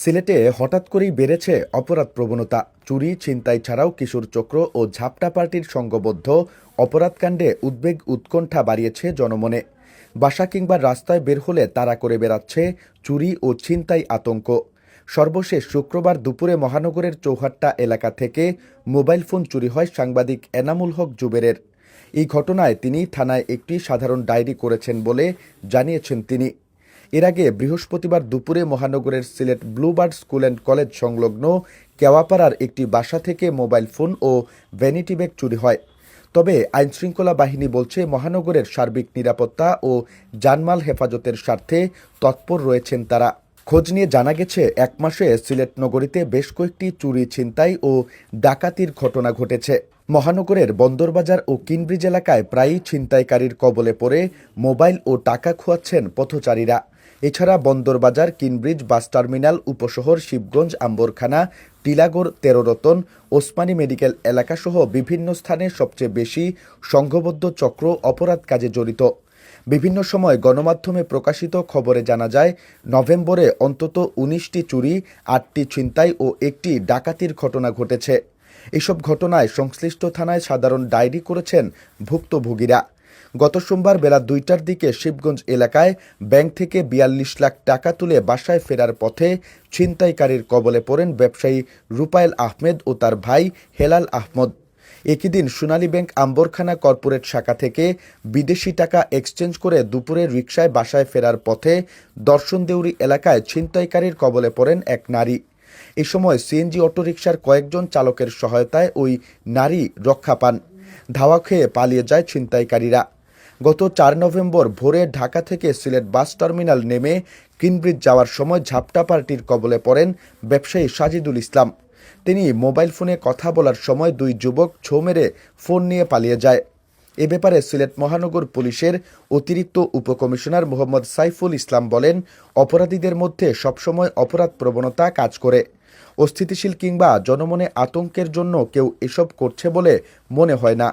সিলেটে হঠাৎ করেই বেড়েছে অপরাধ প্রবণতা চুরি, ছিনতাই ছাড়াও কিশোর চক্র ও ঝাপটা পার্টির সংঘবদ্ধ অপরাধকাণ্ডে উদ্বেগ উৎকণ্ঠা বাড়িয়েছে জনমনে। বাসা কিংবা রাস্তায় বের হলে তারা করে বেড়াচ্ছে চুরি ও ছিনতাই আতঙ্ক। সর্বশেষ শুক্রবার দুপুরে মহানগরের চৌহাট্টা এলাকা থেকে মোবাইল ফোন চুরি হয় সাংবাদিক এনামুল হক জুবেরের। এই ঘটনায় তিনি থানায় একটি সাধারণ ডায়েরি করেছেন বলে জানিয়েছেন তিনি। এর আগে বৃহস্পতিবার দুপুরে মহানগরের Sylhet Bluebird school and college সংলগ্ন কেওয়াপাড়ার একটি বাসা থেকে মোবাইল ফোন ও ভ্যানিটি ব্যাগ চুরি হয়। তবে আইনশৃঙ্খলা বাহিনী বলছে, মহানগরের সার্বিক নিরাপত্তা ও জানমাল হেফাজতের স্বার্থে তৎপর রয়েছেন তারা। খোঁজ নিয়ে জানা গেছে, এক মাসে সিলেট নগরীতে বেশ কয়েকটি চুরি, ছিনতাই ও ডাকাতির ঘটনা ঘটেছে। মহানগরের বন্দরবাজার ও কিনব্রিজ এলাকায় প্রায়ই ছিনতাইকারীর কবলে পড়ে মোবাইল ও টাকা খোয়াচ্ছেন পথচারীরা। এছাড়া Bandarbazar, Keane Bridge, bus terminal, উপশহর, শিবগঞ্জ, আম্বরখানা, টিলাগড়, তেরোরতন, ওসমানী মেডিকেল এলাকাসহ বিভিন্ন স্থানে সবচেয়ে বেশি সংঘবদ্ধ চক্র অপরাধ কাজে জড়িত। বিভিন্ন সময় গণমাধ্যমে প্রকাশিত খবরে জানা যায়, নভেম্বরে অন্তত উনিশটি চুরি, আটটি ছিনতাই ও একটি ডাকাতির ঘটনা ঘটেছে। এসব ঘটনায় সংশ্লিষ্ট থানায় সাধারণ ডায়েরি করেছেন ভুক্তভোগীরা। গত সোমবার বেলা দুইটার দিকে শিবগঞ্জ এলাকায় ব্যাংক থেকে বিয়াল্লিশ লাখ টাকা তুলে বাসায় ফেরার পথে ছিনতাইকারীর কবলে পড়েন ব্যবসায়ী রুপায়েল আহমেদ ও তার ভাই হেলাল আহমদ। একই দিন সোনালী ব্যাংক আম্বরখানা কর্পোরেট শাখা থেকে বিদেশি টাকা এক্সচেঞ্জ করে দুপুরে রিকশায় বাসায় ফেরার পথে দর্শনদেউরি এলাকায় ছিনতাইকারীর কবলে পড়েন এক নারী। এ সময় সিএনজি অটোরিকশার কয়েকজন চালকের সহায়তায় ওই নারী রক্ষা পান। ধাওয়া খেয়ে পালিয়ে যায় ছিনতাইকারীরা। গত চার নভেম্বর ভোরে ঢাকা থেকে সিলেট বাস টার্মিনাল নেমে কিনব্রিজ যাওয়ার সময় ঝাপটা পার্টির কবলে পড়েন ব্যবসায়ী সাজিদুল ইসলাম। তিনি মোবাইল ফোনে কথা বলার সময় দুই যুবক ছো মেরে ফোন নিয়ে পালিয়ে যায়। এ ব্যাপারে সিলেট মহানগর পুলিশের অতিরিক্ত উপকমিশনার মোহাম্মদ সাইফুল ইসলাম বলেন, অপরাধীদের মধ্যে সবসময় অপরাধ প্রবণতা কাজ করে। অস্থিতিশীল কিংবা জনমনে আতঙ্কের জন্য কেউ এসব করছে বলে মনে হয় না।